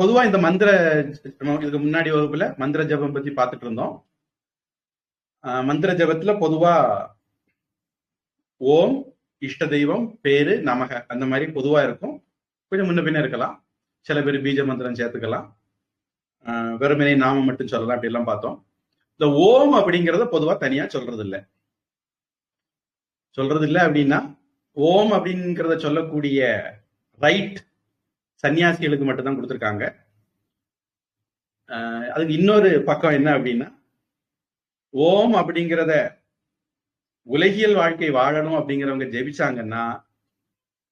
பொதுவா இந்த மந்திர இதுக்கு முன்னாடி வகுப்புல மந்திர ஜபம் பத்தி பார்த்துட்டு இருந்தோம். ஆஹ் மந்திர ஜபத்துல பொதுவா ஓம் இஷ்ட தெய்வம் பேரு நமக அந்த மாதிரி பொதுவா இருக்கும். கொஞ்சம் முன்ன பின்ன இருக்கலாம். சில பேர் பீஜ மந்திரம் சேர்த்துக்கலாம். ஆஹ் வெறுமனே நாம மட்டும் சொல்லலாம் அப்படி எல்லாம் பார்த்தோம். இந்த ஓம் அப்படிங்கறத பொதுவா தனியா சொல்றது இல்லை சொல்றது இல்ல அப்படின்னா ஓம் அப்படிங்கிறத சொல்லக்கூடிய ரைட் சன்னியாசிகளுக்கு மட்டும்தான் கொடுத்துருக்காங்க. அதுக்கு இன்னொரு பக்கம் என்ன அப்படின்னா ஓம் அப்படிங்கிறத உலகியல் வாழ்க்கை வாழணும் அப்படிங்கிறவங்க ஜெபிச்சாங்கன்னா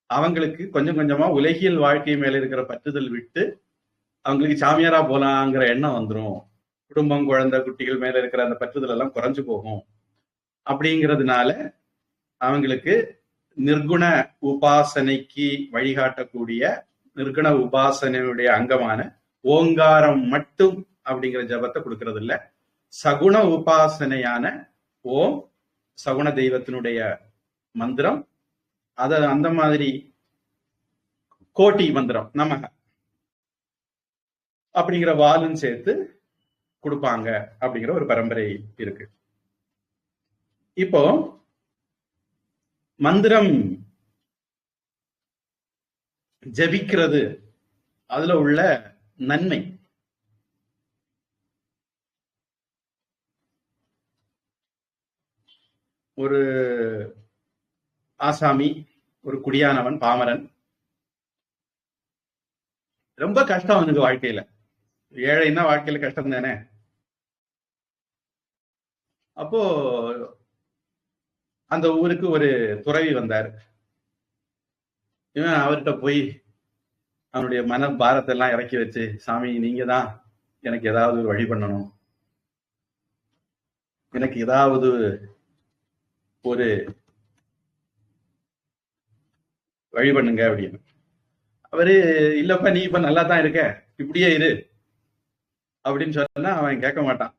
அவங்களுக்கு கொஞ்சம் கொஞ்சமா உலகியல் வாழ்க்கை மேல இருக்கிற பற்றுதல் விட்டு அவங்களுக்கு சாமியாரா போலாங்கிற எண்ணம் வந்துடும் குடும்பம் குழந்தை குட்டிகள் மேல இருக்கிற அந்த பற்றுதல் எல்லாம் குறைஞ்சு போகும். அப்படிங்கிறதுனால அவங்களுக்கு நிர்குண உபாசனைக்கு வழிகாட்டக்கூடிய நிர்குண உபாசனையுடைய அங்கமான ஓங்காரம் மட்டும் அப்படிங்கிற ஜபத்தை கொடுக்கறது இல்ல சகுண உபாசனையான ஓம் சகுண தெய்வத்தினுடைய மந்திரம் அத அந்த மாதிரி கோட்டி மந்திரம் நமக அப்படிங்கிற வாலும் சேர்த்து கொடுப்பாங்க அப்படிங்கிற ஒரு பரம்பரை இருக்கு. இப்போ மந்திரம் ஜபிக்கிறது. அதுல உள்ள நன்மை. ஒரு ஆசாமி ஒரு குடியானவன் பாமரன். ரொம்ப கஷ்டம் அவனுக்கு வாழ்க்கையில. ஏழைன்னா வாழ்க்கையில கஷ்டம் தானே. அப்போ அந்த ஊருக்கு ஒரு துறவி வந்தார். இவன் அவர்கிட்ட போய் அவனுடைய மன பாரத்தை எல்லாம் இறக்கி வச்சு சாமி நீங்க தான் எனக்கு ஏதாவது ஒரு வழி பண்ணணும். எனக்கு ஏதாவது ஒரு வழி பண்ணுங்க அப்படின்னு. அவரு இல்லப்பா நீ இப்ப நல்லா தான் இருக்க. இப்படியே இரு அப்படின்னு சொன்னா அவன் கேட்க மாட்டான்.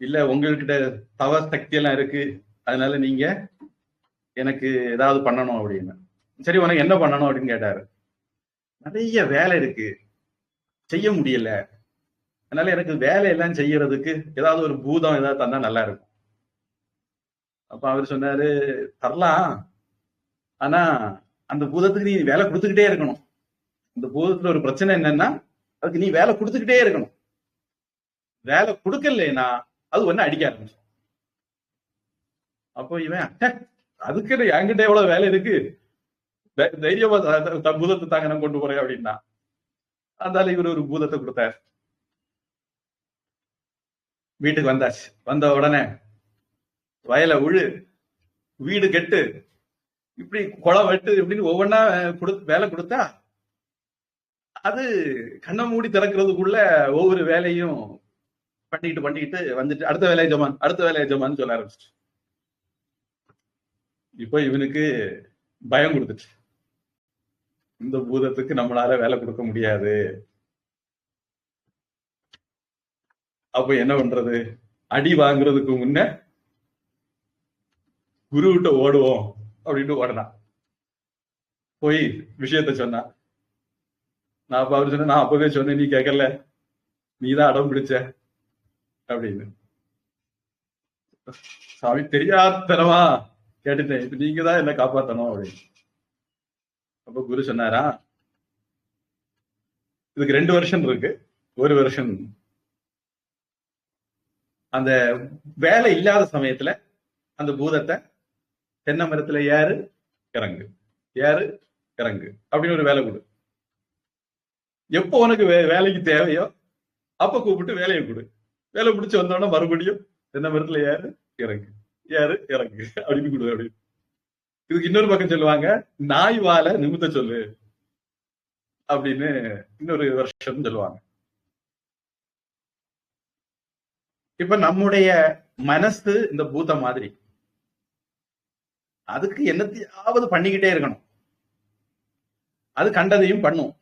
இல்ல உங்ககிட்ட தவ சக்தி எல்லாம் இருக்கு. அதனால நீங்க எனக்கு ஏதாவது பண்ணணும் அப்படின்னு. சரி உனக்கு என்ன பண்ணணும் அப்படின்னு கேட்டாரு. நிறைய வேலை இருக்கு. செய்ய முடியல. அதனால எனக்கு வேலையெல்லாம் செய்யறதுக்கு ஏதாவது ஒரு பூதம் ஏதாவது தந்தா நல்லா இருக்கும். அப்ப அவர் சொன்னாரு தரலாம். ஆனா அந்த பூதத்துக்கு நீ வேலை கொடுத்துக்கிட்டே இருக்கணும். இந்த பூதத்துல ஒரு பிரச்சனை என்னன்னா அதுக்கு நீ வேலை கொடுத்துக்கிட்டே இருக்கணும். வேலை கொடுக்கலனா அது ஒண்ணு அடிக்க ஆரம்பிச்சு அப்போ இவன் அதுக்கு என்கிட்ட எவ்வளவு வேலை இருக்கு? தைரியமா பூதத்தை தாங்க நான் கொண்டு போறேன் அப்படின்னா அந்தால இவர் ஒரு பூதத்தை கொடுத்தார். வீட்டுக்கு வந்தாச்சு. வந்த உடனே வயலை உழு வீடு கெட்டு இப்படி குளம் வெட்டு இப்படின்னு ஒவ்வொன்னா கொடு வேலை கொடுத்தா அது கண்ணை மூடி திறக்கிறதுக்குள்ள ஒவ்வொரு வேலையும் பண்ணிக்கிட்டு பண்ணிக்கிட்டு வந்துட்டு அடுத்த வேலையை ஜமான் அடுத்த வேலையை ஜமான்னு சொல்ல ஆரம்பிச்சிட்டு இப்போ இவனுக்கு பயம் கொடுத்துட்டு இந்த பூதத்துக்கு நம்மளால வேலை கொடுக்க முடியாது. அப்ப என்ன பண்றது? அடி வாங்குறதுக்கு முன்ன குரு விட்ட ஓடுவோம் அப்படின்ட்டு ஓடனான் போய் விஷயத்த சொன்னான் நான் அப்ப அவர் சொன்ன நான் அப்பவே சொன்னேன் நீ கேட்கல நீ தான் அடம் பிடிச்ச. அப்படின்னு. சாமி தெரியாதனமா கேட்டுட்டேன். இப்ப நீங்க தான் என்ன காப்பாத்தணும் அப்படின்னு. அப்ப குரு சொன்னாரா? இதுக்கு ரெண்டு வருஷம் இருக்கு. ஒரு வருஷம் அந்த வேலை இல்லாத சமயத்துல அந்த பூதத்தை தென்னை மரத்துல ஏறு இறங்கு. ஏறு இறங்கு. அப்படின்னு ஒரு வேலை கொடு. எப்போ உனக்கு வேலைக்கு தேவையோ அப்ப கூப்பிட்டு வேலையை கொடு. வேலை முடிச்சு வந்தோடனே மறுபடியும் தென்னை மரத்துல ஏறு இறங்கு. யாரு? இறங்கு அப்படின்னு கொடு அப்படின்னு இதுக்கு இன்னொரு பக்கம் சொல்லுவாங்க நாய் வாழை நிமித்த சொல்லு. அப்படின்னு இன்னொரு வருஷம் சொல்லுவாங்க. இப்ப நம்முடைய மனசு இந்த பூத்த மாதிரி. அதுக்கு என்னத்தையாவது பண்ணிக்கிட்டே இருக்கணும். அது கண்டதையும் பண்ணும்.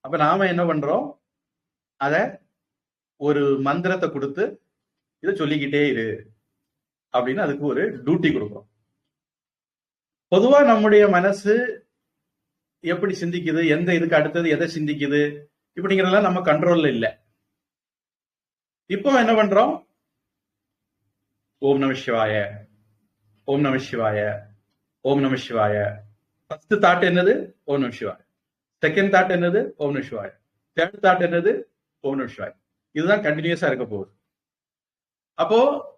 அப்ப நாம என்ன பண்றோம்? அத ஒரு மந்திரத்தை கொடுத்து இதை சொல்லிக்கிட்டே இரு. அப்படின்னு அதுக்கு ஒரு டியூட்டி கொடுக்குறோம். பொதுவா நம்முடைய மனசு எப்படி சிந்திக்குது எந்த இதுக்கு அடுத்தது எதை சிந்திக்குது இப்படிங்கிறதெல்லாம் நம்ம கண்ட்ரோல்ல இல்ல. இப்போ என்ன பண்றோம்? ஓம் நம சிவாய ஓம் நம சிவாய ஓம் நம சிவாய. ஃபர்ஸ்ட் தாட் என்னது? ஓம் நம சிவாய. செகண்ட் தாட் என்னது? ஓம் நம சிவாய. தேர்ட் தாட் என்னது? ஓம் நம சிவாய. இதுதான் கண்டினியூஸா இருக்க போகுது. அப்போ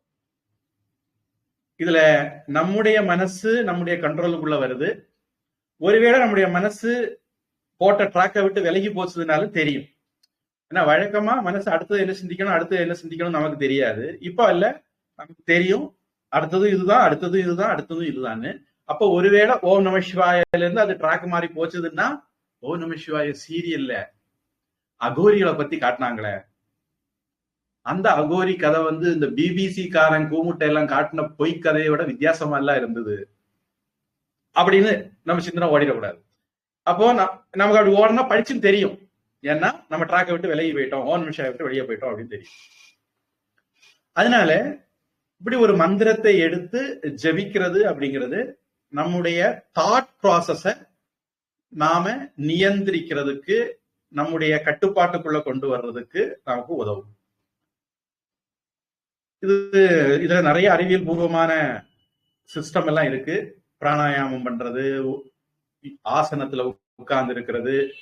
இதுல நம்முடைய மனசு நம்முடைய கண்ட்ரோலுக்குள்ள வருது. ஒருவேளை நம்முடைய மனசு போட்ட ட்ராக்கை விட்டு விலகி போச்சதுனாலும் தெரியும். ஏன்னா வழக்கமா மனசு அடுத்தது என்ன சிந்திக்கணும் அடுத்தது என்ன சிந்திக்கணும் நமக்கு தெரியாது. இப்போ இல்ல நமக்கு தெரியும். அடுத்தது இதுதான் அடுத்தது இதுதான் அடுத்ததும் இதுதான்னு. அப்போ ஒருவேளை ஓம் நம சிவாயில இருந்து அது ட்ராக் மாறி போச்சதுன்னா ஓம் நம சிவாய சீரியல்ல அகோரிகளை பத்தி காட்டினாங்களே. அந்த அகோரி கதை வந்து இந்த பிபிசி காரன் கூமுட்டை எல்லாம் காட்டின பொய் கதையை விட வித்தியாசமா எல்லாம் இருந்தது. அப்படின்னு நம்ம சிந்தனை ஓடிடக்கூடாது. அப்போ நமக்கு அப்படி ஓடனா படிச்சுன்னு தெரியும். ஏன்னா நம்ம ட்ராக்கை விட்டு விலகி போயிட்டோம். ஓன் நிமிஷம் விட்டு வெளியே போயிட்டோம் அப்படின்னு தெரியும். அதனால இப்படி ஒரு மந்திரத்தை எடுத்து ஜபிக்கிறது அப்படிங்கிறது நம்முடைய தாட் ப்ராசஸ நாம நியந்திரிக்கிறதுக்கு நம்முடைய கட்டுப்பாட்டுக்குள்ள கொண்டு வர்றதுக்கு நமக்கு உதவும். இது இதுல நிறைய அறிவியல் பூர்வமான சிஸ்டம் எல்லாம் இருக்கு. பிராணாயாமம் பண்றது ஆசனத்துல உட்கார்ந்து இருக்கிறது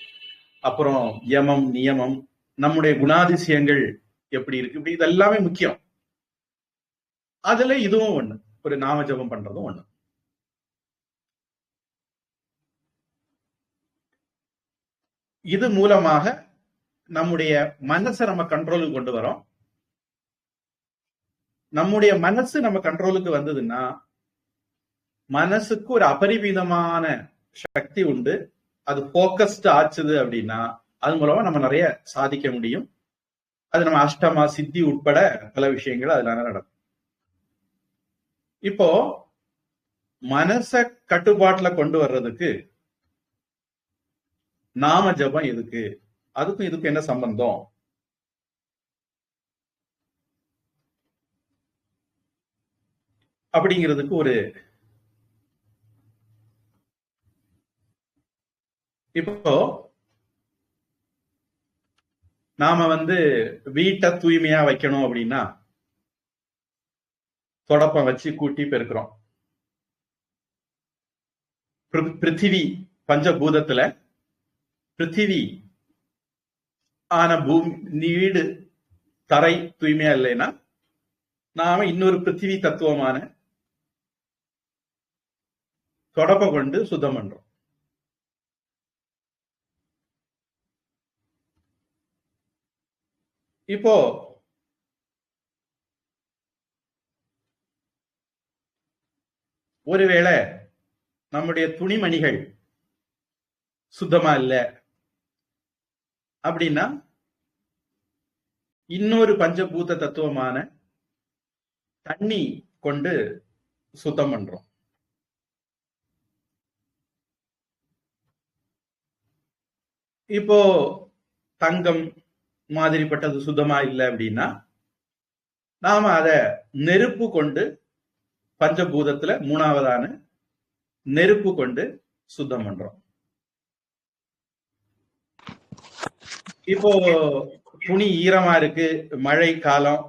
அப்புறம் யமம் நியமம் நம்முடைய குணாதிசயங்கள் எப்படி இருக்கு? இப்படி இதெல்லாமே முக்கியம். அதுல இதுவும் ஒண்ணு. ஒரு நாம ஜபம் பண்றதும் ஒண்ணு. இது மூலமாக நம்முடைய மனசை நம்ம கண்ட்ரோலுக்கு கொண்டு வரோம். நம்முடைய மனசு நம்ம கண்ட்ரோலுக்கு வந்ததுன்னா மனசுக்கு ஒரு அபரிமிதமான சக்தி உண்டு. அது போக்கஸ்ட் ஆச்சுது அப்படின்னா அது மூலமா நம்ம நிறைய சாதிக்க முடியும். அது நம்ம அஷ்டமா சித்தி உட்பட பல விஷயங்கள் அதுல நடக்கும். இப்போ மனச கட்டுப்பாட்டுல கொண்டு வர்றதுக்கு நாம ஜபம் எதுக்கு? அதுக்கும் இதுக்கும் என்ன சம்பந்தம்? அப்படிங்கிறதுக்கு ஒரு இப்போ நாம வந்து வீட்டை தூய்மையா வைக்கணும் அப்படின்னா தொடப்பம் வச்சு கூட்டி பெருக்கிறோம். பிருத்திவி பஞ்சபூதத்துல பிருத்திவி ஆன பூமி வீடு தரை தூய்மையா இல்லைன்னா நாம இன்னொரு பிருத்திவி தத்துவமான தொடப்பம் கொண்டு சுத்தம் பண்றோம். இப்போ ஒருவேளை நம்முடைய துணிமணிகள் சுத்தமா இல்ல அப்படின்னா இன்னொரு பஞ்சபூத தத்துவமான தண்ணி கொண்டு சுத்தம் பண்றோம். இப்போ தங்கம் மாதிரிப்பட்டது சுத்தமா இல்லை அப்படின்னா நாம அத நெருப்பு கொண்டு பஞ்சபூதத்துல மூணாவதான நெருப்பு கொண்டு சுத்தம் பண்றோம். இப்போ துணி ஈரமா இருக்கு மழை காலம்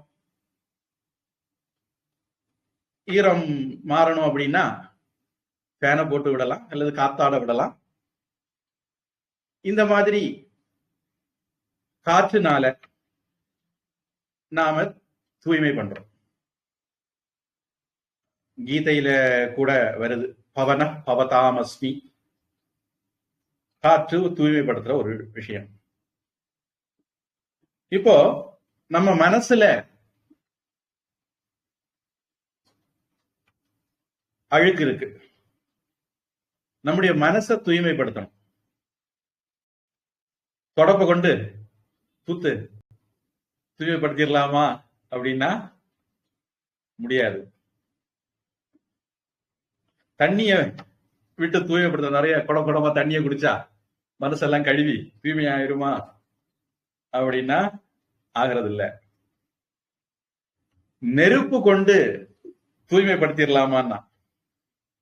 ஈரம் மாறணும் அப்படின்னா ஃபேனை போட்டு விடலாம் அல்லது காத்தாட விடலாம். இந்த மாதிரி காற்றுனால நாம தூய்மை பண்றோம். கீதையில கூட வருது பவன பவதாமஸ்மி. காற்று தூய்மைப்படுத்துற ஒரு விஷயம். இப்போ நம்ம மனசுல அழுக்கு இருக்கு. நம்முடைய மனசை தூய்மைப்படுத்தணும். தொடப்ப கொண்டு தூத்து தூய்மைப்படுத்திடலாமா அப்படின்னா முடியாது. தண்ணிய விட்டு தூய்மைப்படுத்த நிறைய குடம் குடமா தண்ணிய குடிச்சா மனசெல்லாம் கழுவி தூய்மை ஆயிருமா அப்படின்னா ஆகிறது இல்ல நெருப்பு கொண்டு தூய்மைப்படுத்திடலாமான்னா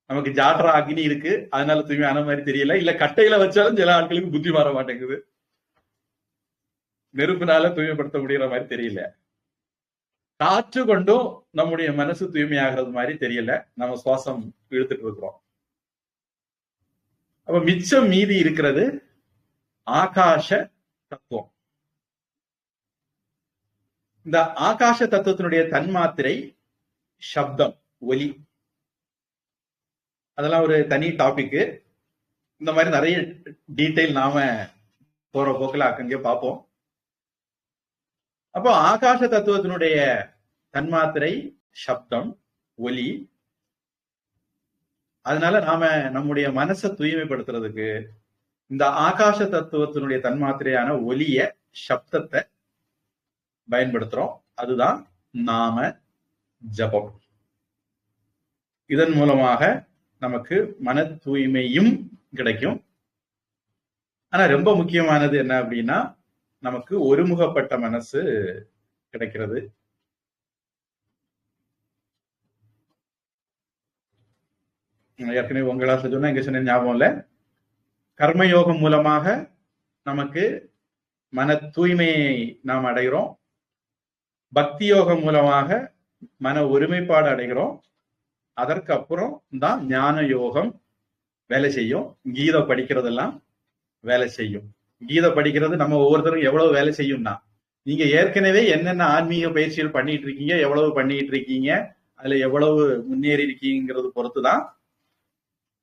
நமக்கு ஜாட்ரா அக்னி இருக்கு. அதனால தூய்மையான மாதிரி தெரியல. இல்ல கட்டையில வச்சாலும் சில ஆட்களுக்கு புத்தி மாற மாட்டேங்குது. நெருப்புனால தூய்மைப்படுத்த முடியற மாதிரி தெரியல. காற்று கொண்டும் நம்முடைய மனசு தூய்மையாகிறது மாதிரி தெரியல. நம்ம சுவாசம் இழுத்துட்டு இருக்கிறோம். அப்ப மிச்சம் மீதி இருக்கிறது ஆகாஷ தத்துவம். இந்த ஆகாஷ தத்துவத்தினுடைய தன்மாத்திரை சப்தம் ஒலி. அதெல்லாம் ஒரு தனி டாபிக் இந்த மாதிரி நிறைய டீட்டெயில் நாம போற போக்கில் அங்கங்கே பார்ப்போம். அப்போ ஆகாச தத்துவத்தினுடைய தன்மாத்திரை சப்தம் ஒலி. அதனால நாம நம்முடைய மனசை தூய்மைப்படுத்துறதுக்கு இந்த ஆகாச தத்துவத்தினுடைய தன்மாத்திரையான ஒலிய சப்தத்தை பயன்படுத்துறோம். அதுதான் நாம ஜபம். இதன் மூலமாக நமக்கு மன தூய்மையும் கிடைக்கும். ஆனா ரொம்ப முக்கியமானது என்ன அப்படின்னா நமக்கு ஒருமுகப்பட்ட மனசு கிடைக்கிறது. ஏற்கனவே உங்களால் சொன்னா எங்க சொன்ன ஞாபகம் இல்ல. கர்மயோகம் மூலமாக நமக்கு மன தூய்மையை நாம் அடைகிறோம். பக்தி யோகம் மூலமாக மன ஒருமைப்பாடு அடைகிறோம். அதற்கு அப்புறம் தான் ஞான யோகம் வேலை செய்யும். கீதை படிக்கிறதெல்லாம் வேலை செய்யும். கீதை படிக்கிறது நம்ம ஒவ்வொருத்தரும் எவ்வளவு வேலை செய்யும்னா. நீங்க ஏற்கனவே என்னென்ன ஆன்மீக பயிற்சிகள் பண்ணிட்டு இருக்கீங்க எவ்வளவு பண்ணிட்டு இருக்கீங்க அதுல எவ்வளவு முன்னேறி இருக்கீங்கிறது பொறுத்து தான்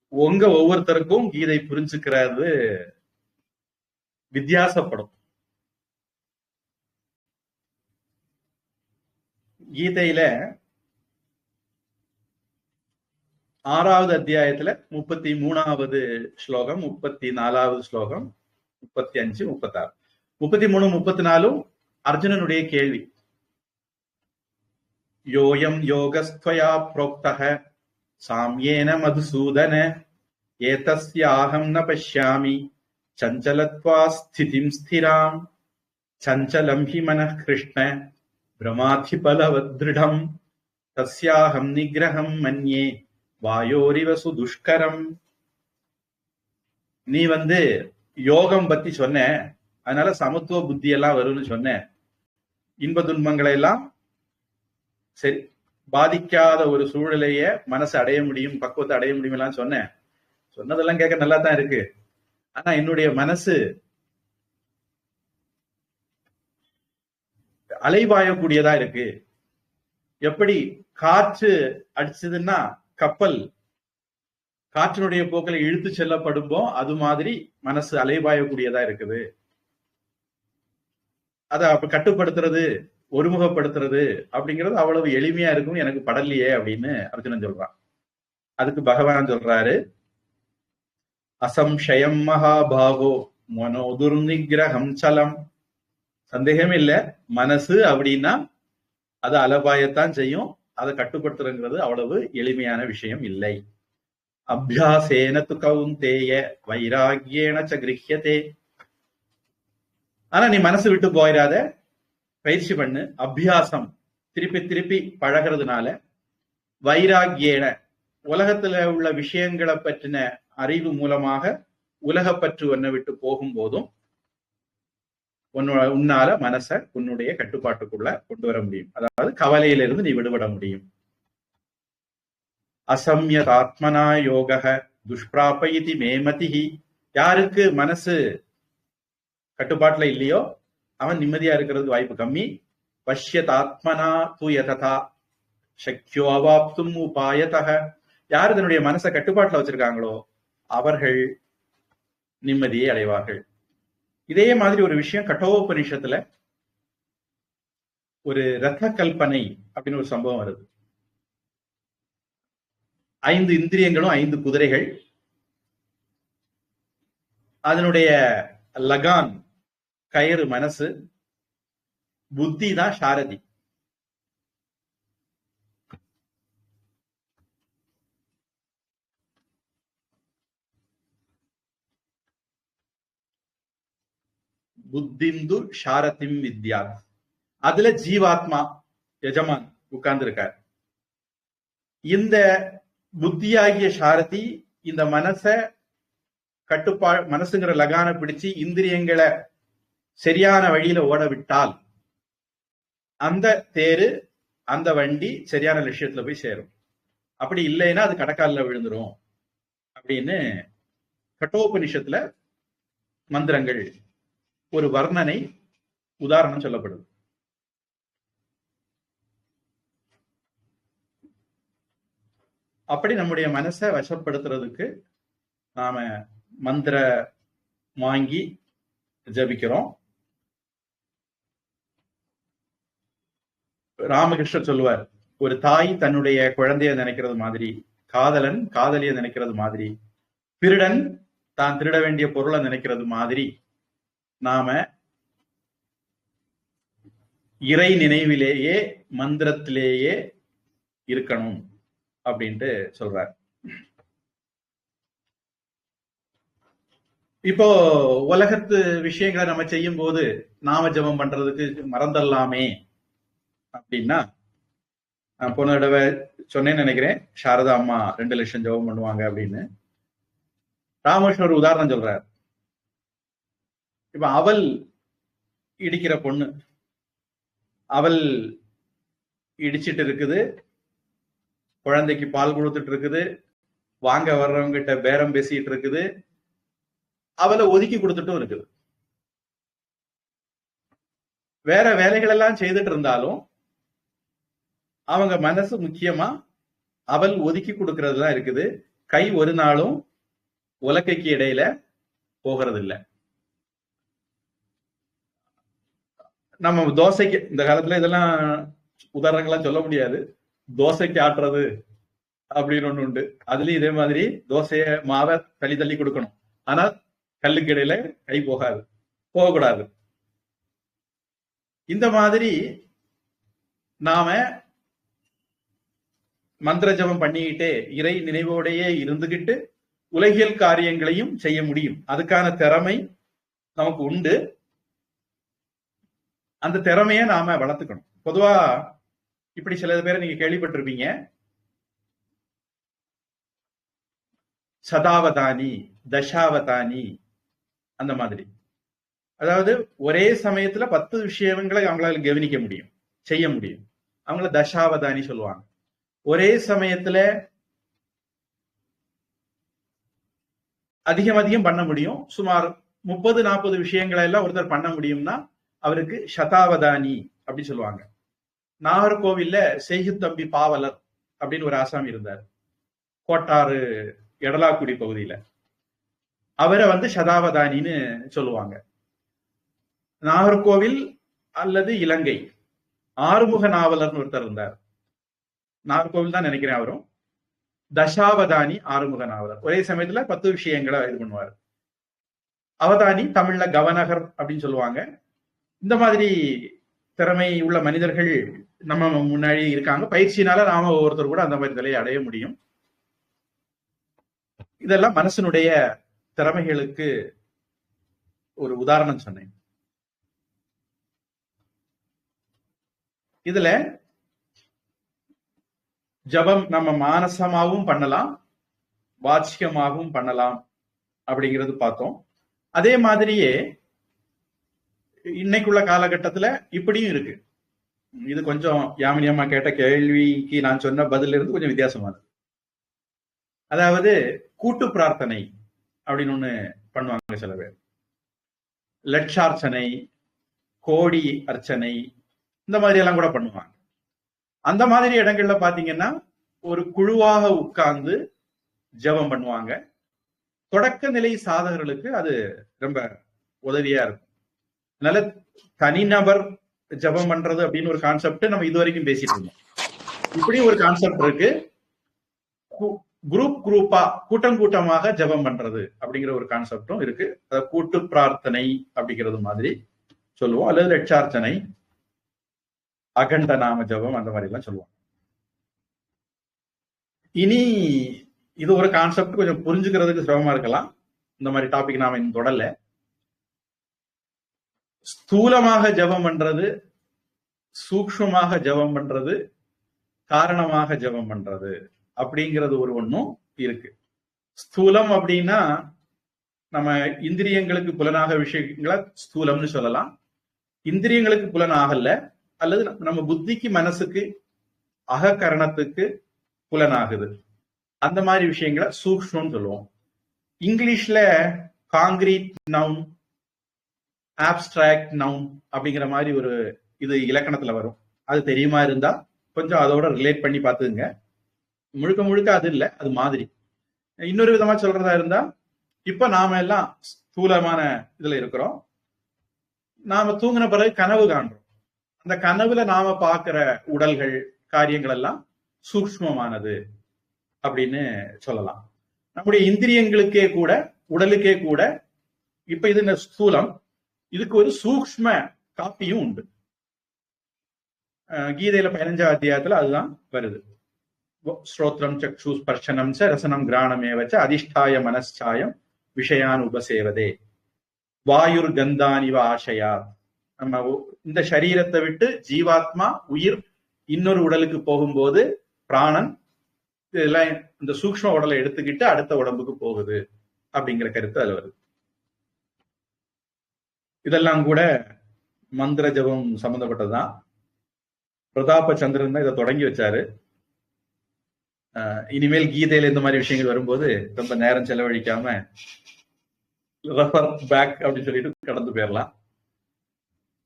உங்க ஒவ்வொருத்தருக்கும் கீதை புரிஞ்சுக்கிறது வித்தியாசப்படும். கீதையில ஆறாவது அத்தியாயத்துல முப்பத்தி மூணாவது ஸ்லோகம் முப்பத்தி நாலாவது ஸ்லோகம் முப்பத்தி அஞ்சு முப்பத்தி ஆறு முப்பத்தி மூணு முப்பத்தி நாலும் அர்ஜுனனுடைய கேள்வி. யோயம் யோகஸ்துவயா புரோக்தக சாமியேன மதுசூதன ஏதஸ்யாகம் ந பஷ்யாமி சஞ்சலத்வா ஸ்திதிம் ஸ்திராம் சஞ்சலம் ஹி மன கிருஷ்ண பிரமாதி பலவத்ருடம் தஸ்யாகம் நிகிரகம் மன்யே வாயோரிவசு துஷ்கரம் நீ வந்து யோகம் பத்தி சொன்னேன். அதனால சமத்துவ புத்தி எல்லாம் வரும்னு சொன்னேன். இன்ப துன்பங்களை எல்லாம் சரி பாதிக்காத ஒரு சூழலையே மனசு அடைய முடியும் பக்குவத்தை அடைய முடியும் எல்லாம் சொன்னேன். சொன்னதெல்லாம் கேட்க நல்லா தான் இருக்கு. ஆனா என்னுடைய மனசு அலைபாயக்கூடியதா இருக்கு. எப்படி காற்று அடிச்சதுன்னா கப்பல் காற்றினுடைய போக்கில் இழுத்து செல்லப்படும்போ அது மாதிரி மனசு அலைபாயக்கூடியதா இருக்குது. அதை அப்ப கட்டுப்படுத்துறது ஒருமுகப்படுத்துறது அப்படிங்கிறது அவ்வளவு எளிமையா இருக்கும் எனக்கு படலையே அப்படின்னு அர்ஜுனன் சொல்றான். அதுக்கு பகவான் சொல்றாரு அசம்ஷயம் மகாபாகோ மனோதுர்நிகிரகம் சலம். சந்தேகம் இல்ல. மனசு அப்படின்னா அது அலபாயத்தான் செய்யும். அதை கட்டுப்படுத்துறங்கிறது அவ்வளவு எளிமையான விஷயம் இல்லை. அபியாசேன து கவுந்தேய வைராகியேன ச கிரகியதே ஆனா நீ மனசு விட்டு போயிடாத பயிற்சி பண்ணு அபியாசம் திருப்பி திருப்பி பழகிறதுனால வைராகியேன உலகத்துல உள்ள விஷயங்களை பற்றின அறிவு மூலமாக உலகப்பற்று ஒன்னை விட்டு போகும்போதும் உன்னோட உன்னால மனச உன்னுடைய கட்டுப்பாட்டுக்குள்ள கொண்டு வர முடியும் அதாவது கவலையிலிருந்து நீ விடுபட முடியும் அசம்யத் ஆத்மனா யோக துஷ்பிராபயிதி மேமதிஹி யாருக்கு மனசு கட்டுப்பாட்டுல இல்லையோ அவன் நிம்மதியா இருக்கிறது வாய்ப்பு கம்மி. பஷ்யதாத்மனா தூயததா சக்யோ அவாப்தும் உபாயதக யார் தன்னுடைய மனசை கட்டுப்பாட்டுல வச்சிருக்காங்களோ அவர்கள் நிம்மதியை அடைவார்கள். இதே மாதிரி ஒரு விஷயம் கட்டோபனிஷத்துல ஒரு ரத்த கல்பனை அப்படின்னு ஒரு சம்பவம் வருது. ஐந்து இந்திரியங்களும் ஐந்து குதிரைகள். அதனுடைய லகான் கயிறு மனசு. புத்தி தான் சாரதி. புத்திந்து ஷாரதிம் வித்யா அதுல ஜீவாத்மா எஜமான் உட்கார்ந்து இருக்கார் இந்த புத்தியாகிய சாரதி இந்த மனச கட்டுப்பா மனசுங்கிற லகான பிடிச்சு இந்திரியங்களை சரியான வழியில ஓட விட்டால் அந்த தேரு அந்த வண்டி சரியான லட்சியத்துல போய் சேரும். அப்படி இல்லைன்னா அது கடக்காலில் விழுந்துரும். அப்படின்னு கட்டோபனிஷத்துல மந்திரங்கள் ஒரு வர்ணனை உதாரணம் சொல்லப்படுது. அப்படி நம்முடைய மனசை வசப்படுத்துறதுக்கு நாம மந்திர வாங்கி ஜபிக்கிறோம். ராமகிருஷ்ணர் சொல்லுவார் ஒரு தாய் தன்னுடைய குழந்தைய நினைக்கிறது மாதிரி காதலன் காதலிய நினைக்கிறது மாதிரி திருடன் தான் திருட வேண்டிய பொருளை நினைக்கிறது மாதிரி நாம இறை நினைவிலேயே மந்திரத்திலேயே இருக்கணும். அப்படின்ட்டு சொல்றார். இப்போ உலகத்து விஷயங்களை நம்ம செய்யும் போது நாம ஜபம் பண்றதுக்கு மறந்துடலாமே அப்படின்னா நான் போன தடவை சொன்னேன்னு நினைக்கிறேன் சாரதா அம்மா ரெண்டு லட்சம் ஜபம் பண்ணுவாங்க அப்படின்னு. ராமகிருஷ்ணன் ஒரு உதாரணம் சொல்றார். இப்ப அவள் இடிக்கிற பொண்ணு அவள் இடிச்சிட்டு இருக்குது குழந்தைக்கு பால் கொடுத்துட்டு இருக்குது வாங்க வர்றவங்க கிட்ட பேரம் பேசிட்டு இருக்குது அவளை ஒதுக்கி கொடுத்துட்டும் இருக்குது. வேற வேலைகள் எல்லாம் செய்துட்டு இருந்தாலும் அவங்க மனசு முக்கியமா அவள் ஒதுக்கி கொடுக்கறது தான் இருக்குது. கை ஒரு நாளும் உலக்கைக்கு இடையில போகிறது இல்லை நம்ம தோசைக்கு இந்த காலத்துல இதெல்லாம் உதாரணங்கள்லாம் சொல்ல முடியாது. தோசைக்கு ஆட்டுறது அப்படின்னு ஒண்ணு உண்டு. அதுலயும் இதே மாதிரி தோசைய மாவை தள்ளி தள்ளி கொடுக்கணும். ஆனா கல்லுக்கு இடையில கை போகாது. போகக்கூடாது. இந்த மாதிரி நாம மந்திர ஜபம் பண்ணிக்கிட்டே இறை நினைவோடையே இருந்துகிட்டு உலகியல் காரியங்களையும் செய்ய முடியும். அதுக்கான திறமை நமக்கு உண்டு. அந்த திறமைய நாம வளர்த்துக்கணும். பொதுவா இப்படி சில பேரை நீங்க கேள்விப்பட்டிருப்பீங்க. சதாவதானி தசாவதானி அந்த மாதிரி. அதாவது ஒரே சமயத்துல பத்து விஷயங்களை அவங்களால கவனிக்க முடியும் செய்ய முடியும். அவங்கள தசாவதானி சொல்லுவாங்க. ஒரே சமயத்துல அதிகம் அதிகம் பண்ண முடியும். சுமார் முப்பது நாற்பது விஷயங்களை எல்லாம் ஒருத்தர் பண்ண முடியும்னா அவருக்கு சதாவதானி அப்படின்னு சொல்லுவாங்க. நாகர்கோவில்ல செய்குத்தம்பி பாவலர் அப்படின்னு ஒரு ஆசாமி இருந்தார். கோட்டாறு எடலாக்குடி பகுதியில. அவரை வந்து சதாவதானின்னு சொல்லுவாங்க. நாகர்கோவில் அல்லது இலங்கை. ஆறுமுக நாவலர்னு ஒருத்தர் இருந்தார். நாகர்கோவில் தான் நினைக்கிறேன் அவரும். தசாவதானி ஆறுமுக நாவலர். ஒரே சமயத்துல பத்து விஷயங்களை இது பண்ணுவார். அவதானி தமிழ்ல கவனகர் அப்படின்னு சொல்லுவாங்க. இந்த மாதிரி திறமை உள்ள மனிதர்கள் நம்ம முன்னாடி இருக்காங்க. பயிற்சினால நாம ஒவ்வொருத்தர் கூட அந்த மாதிரி நிலையை அடைய முடியும். இதெல்லாம் மனசனுடைய திறமைகளுக்கு ஒரு உதாரணம் சொன்னேன். இதுல ஜபம் நம்ம மானசமாகவும் பண்ணலாம் வாச்சிகமாகவும் பண்ணலாம் அப்படிங்கிறது பார்த்தோம். அதே மாதிரியே இன்னைக்குள்ள காலகட்டத்துல இப்படியும் இருக்கு. இது கொஞ்சம் யாமினி அம்மா கேட்ட கேள்விக்கு நான் சொன்ன பதில இருந்து கொஞ்சம் வித்தியாசமானது அதாவது கூட்டு பிரார்த்தனை அப்படின்னு ஒண்ணு பண்ணுவாங்க சில பேர். லட்சார்ச்சனை கோடி அர்ச்சனை இந்த மாதிரி எல்லாம் கூட பண்ணுவாங்க. அந்த மாதிரி இடங்கள்ல பாத்தீங்கன்னா ஒரு குழுவாக உட்கார்ந்து ஜெபம் பண்ணுவாங்க. தொடக்க நிலை சாதகர்களுக்கு அது ரொம்ப உதவியா இருக்கும். அதனால தனிநபர் ஜெபம் பண்றது அப்படின்னு ஒரு கான்செப்ட் நம்ம இது வரைக்கும் பேசிட்டு இருந்தோம். இப்படி ஒரு கான்செப்ட் இருக்கு. குரூப் குரூப்பா கூட்டம் கூட்டமாக ஜெபம் பண்றது அப்படிங்கிற ஒரு கான்செப்டும் இருக்கு. அத கூட்டு பிரார்த்தனை அப்படிங்கிறது மாதிரி சொல்லுவோம். அல்லது லட்சார்ச்சனை அகண்ட நாம ஜபம் அந்த மாதிரி எல்லாம் சொல்லுவோம். இனி இது ஒரு கான்செப்ட் கொஞ்சம் புரிஞ்சுக்கிறதுக்கு சிரமமா இருக்கலாம். இந்த மாதிரி டாபிக் நாம இன்னும் தொடல. ஸ்தூலமாக ஜபம் பண்றது சூக்ஷ்மமாக ஜபம் பண்றது காரணமாக ஜபம் பண்றது அப்படிங்கிறது ஒரு ஒண்ணும் இருக்கு. ஸ்தூலம் அப்படின்னா நம்ம இந்திரியங்களுக்கு புலனாக விஷயங்களை ஸ்தூலம்னு சொல்லலாம். இந்திரியங்களுக்கு புலனாகல அல்லது நம்ம புத்திக்கு மனசுக்கு அககரணத்துக்கு புலனாகுது. அந்த மாதிரி விஷயங்களை சூக்ஷ்மம் சொல்லுவோம். இங்கிலீஷ்ல காங்கிரீட் நவுன் ஆப்ஸ்ட்ராக்ட் நவுன் அப்படிங்கிற மாதிரி ஒரு இது இலக்கணத்துல வரும். அது தெரியுமா இருந்தா கொஞ்சம் அதோட ரிலேட் பண்ணி பார்த்துங்க முழுக்க முழுக்க அது இல்லை அது மாதிரி. இன்னொரு விதமா சொல்றதா இருந்தா இப்ப நாம எல்லாம் ஸ்தூலமான இதுல இருக்கிறோம். நாம தூங்கின பிறகு கனவு காண்றோம். அந்த கனவுல நாம பாக்குற உடல்கள் காரியங்கள் எல்லாம் சூக்ஷ்மமானது அப்படின்னு சொல்லலாம். நம்முடைய இந்திரியங்களுக்கே கூட உடலுக்கே கூட இப்ப இது இந்த ஸ்தூலம் இதுக்கு ஒரு சூக்ஷ்ம காப்பியும் உண்டு. கீதையில பதினஞ்சாம் அத்தியாயத்துல அதுதான் வருது. ஸ்ரோத்ரம் சக்ஷு ஸ்பர்ஷனம் ச ரசனம் கிராணமேவச்ச அதிஷ்டாய மனச்சாயம் விஷயான் உபசேவதே. வாயுர் கந்தானிவ ஆசையா. நம்ம இந்த சரீரத்தை விட்டு ஜீவாத்மா உயிர் இன்னொரு உடலுக்கு போகும்போது பிராணன் இதெல்லாம் இந்த சூக்ம உடலை எடுத்துக்கிட்டு அடுத்த உடம்புக்கு போகுது அப்படிங்கிற கருத்து அதுல வருது. இதெல்லாம் கூட மந்திர ஜபம் சம்பந்தப்பட்டதுதான். பிரதாப சந்திரன் தான் இதை தொடங்கி வச்சாரு. இனிமேல் கீதையில இந்த மாதிரி விஷயங்கள் வரும்போது ரொம்ப நேரம் செலவழிக்காம ரெஃபர் பேக் அப்படின்னு சொல்லிட்டு கடந்து போயிடலாம்.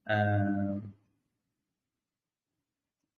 ஆஹ்